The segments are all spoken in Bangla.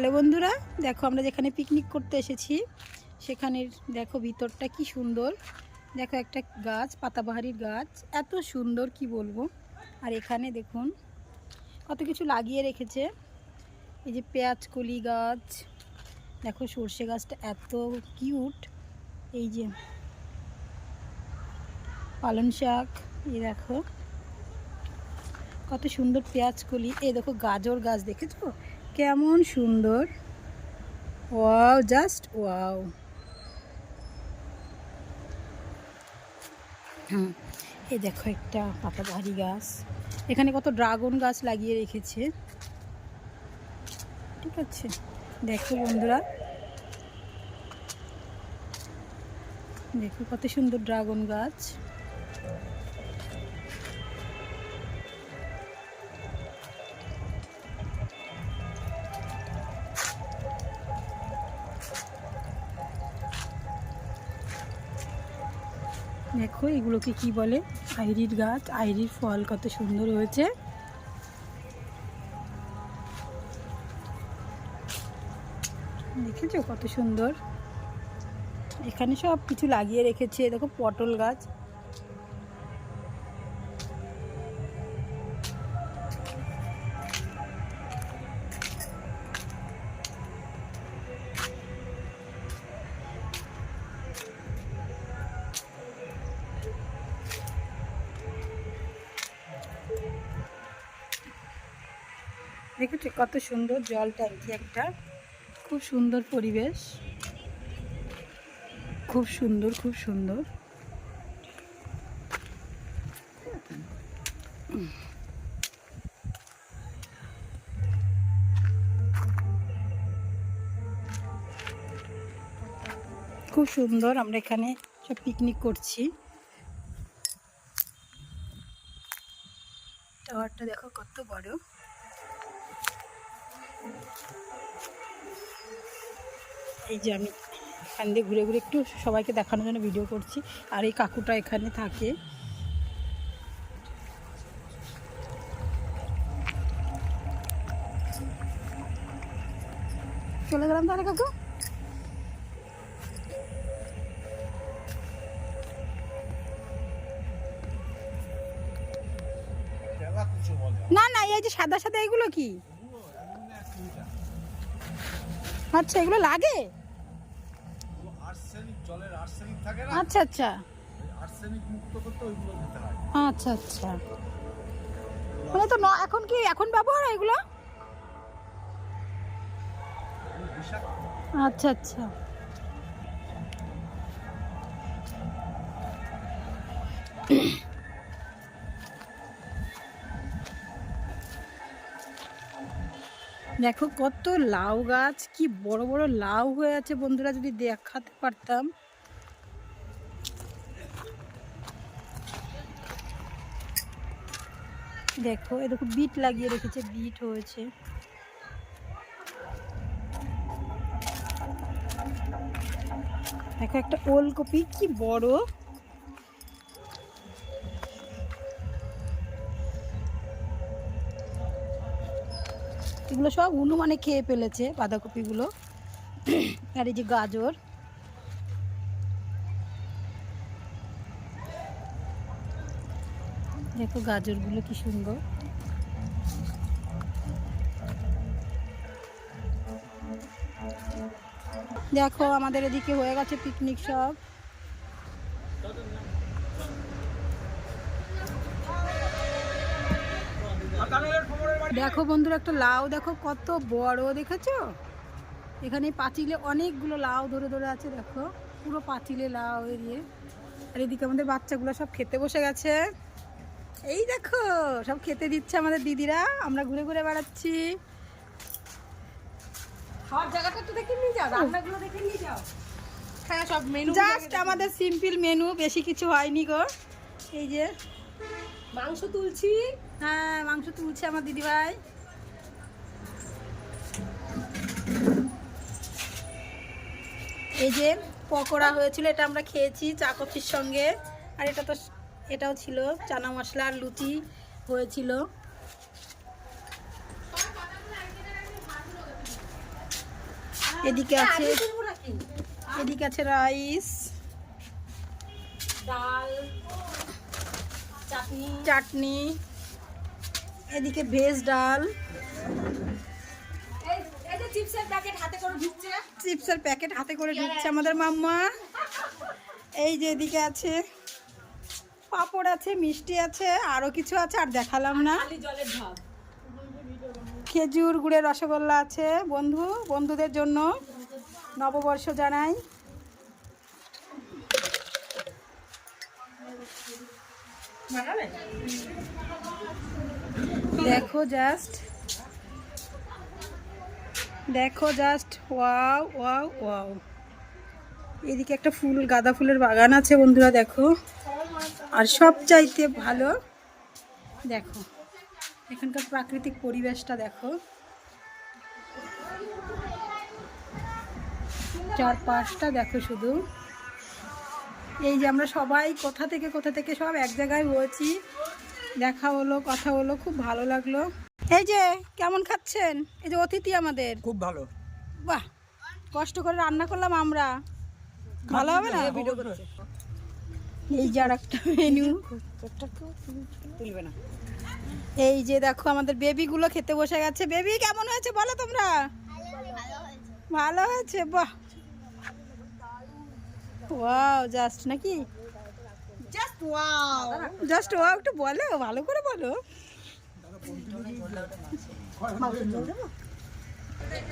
হ্যালো বন্ধুরা, দেখো আমরা যেখানে পিকনিক করতে এসেছি, সেখানের দেখো ভিতরটা কি সুন্দর। দেখো একটা গাছ, পাতাবাহারির গাছ, এত সুন্দর কি বলব। আর এখানে দেখুন, কত কিছু লাগিয়ে রেখেছে। এই যে পেঁয়াজ কলি গাছ, দেখো সর্ষে গাছটা এত কিউট এই যে পালং শাক, এই দেখো, কত সুন্দর পেঁয়াজ কলি। এই দেখো গাজর গাছ, দেখেছ? কেমন সুন্দর? Wow, just wow. হুম এই দেখো একটা পাতাবাহারি গাছ। এখানে কত ড্রাগন গাছ লাগিয়ে রেখেছে। ঠিক আছে, দেখো বন্ধুরা। দেখো কত সুন্দর ড্রাগন গাছ। দেখো, এগুলোকে কি বলে? আইরির গাছ, আইরির ফল কত সুন্দর হয়েছে। দেখেছ কত সুন্দর? এখানে সব কিছু লাগিয়ে রেখেছে। দেখো, পটল গাছ। দেখেছ কত সুন্দর জল ট্যাঙ্কি একটা। খুব সুন্দর পরিবেশ। খুব সুন্দর খুব সুন্দর। খুব সুন্দর আমরা এখানে সব পিকনিক করছি। টাওয়ারটা দেখো কত বড়। এই যে আমি এখান দিয়ে ঘুরে ঘুরে একটু সবাইকে দেখানোর জন্য ভিডিও করছি। আর এই কাকুটা এখানে থাকে। চলে গেলাম তাহলে কাকু? না না এই যে সাদা সাদা এগুলো কি? আচ্ছা এগুলো লাগে? আচ্ছা আচ্ছা। আচ্ছা আচ্ছা। মানে তো ন- এখন কি এখন ব্যবহার হয় এগুলো? আচ্ছা আচ্ছা। দেখো কত লাউ গাছ, কি বড় বড় লাউ হয়ে আছে বন্ধুরা, যদি দেখাতে পারতাম। দেখো, এরকম বিট লাগিয়ে রেখেছে, বিট হয়েছে। দেখো একটা ওলকপি, কি বড়! এগুলো সব হনুমানে খেয়ে ফেলেছে, বাঁধাকপিগুলো। আর এই যে গাজর। দেখো গাজরগুলো কি সুন্দর। দেখো আমাদের এদিকে হয়ে গেছে পিকনিক সব। দেখো বন্ধুরা একটা লাউ দেখো কত বড় দেখেছ? এখানে পাঁচিলে অনেকগুলো লাউ ধরে ধরে আছে দেখো। পুরো পাঁচিলে লাউ এরিয়ে আর এদিকে আমাদের বাচ্চাগুলো সব খেতে বসে গেছে। এই দেখো সব খেতে দিচ্ছে আমাদের দিদিরা। আমরা ঘুরে ঘুরে বেড়াচ্ছি। খাওয়ার জায়গাটা তো দেখে নিয়ে যাও রান্নাগুলো দেখে নিয়ে যাও। হ্যাঁ সব মেনু জাস্ট আমাদের সিম্পল মেনু বেশি কিছু হয়নি গো। এই যে মাংস তুলছি। হ্যাঁ মাংস তুলছে আমার দিদিভাই। এই যে পকোড়া হয়েছিল এটা আমরা খেয়েছি চা কফির সঙ্গে। আর এটা তো এটাও ছিল চানা মশলা আর লুচি হয়েছিল। এদিকে আছে এদিকে আছে রাইস। ডাল। চাটনি এদিকে ভেজ ডাল। চিপসের প্যাকেট হাতে করে ঢুকছে। চিপসের প্যাকেট হাতে করে ঢুকছে আমাদের মাম্মা। এই যে এদিকে আছে পাঁপড় আছে মিষ্টি আছে আরও কিছু আছে আর দেখালাম না। খেজুর গুড়ের রসগোল্লা আছে। বন্ধু বন্ধুদের জন্য নববর্ষ জানাই। দেখো জাস্ট দেখো জাস্ট ওয়াও ওয়াও ওয়াও এদিকে একটা ফুল, গাঁদা ফুলের বাগান আছে বন্ধুরা, দেখো। আর সব চাইতে ভালো, দেখো, এখানকার প্রাকৃতিক পরিবেশটা, দেখো। চারপাশটা, দেখো শুধু। এই যে আমরা সবাই কোথা থেকে কোথা থেকে সব এক জায়গায় হয়েছি দেখা হলো কথা হলো খুব ভালো লাগল। এই যে কেমন খাচ্ছেন? এই যে অতিথি আমাদের। খুব ভালো। বাহ কষ্ট করে রান্না করলাম আমরা। ভালো হবে না? এই যে আর একটা মেনু এই যে দেখো আমাদের বেবিগুলো খেতে বসে গেছে। বেবি কেমন হয়েছে বলো তোমরা? ভালো হয়েছে? বাহ ওয়াও জাস্ট নাকি? জাস্ট ওয়াও জাস্ট ওয়াও একটু বলো ভালো করে বলো।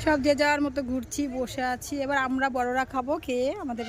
সব যে যাওয়ার মতো ঘুরছি বসে আছি। এবার আমরা বড়রা খাব খেয়ে আমাদের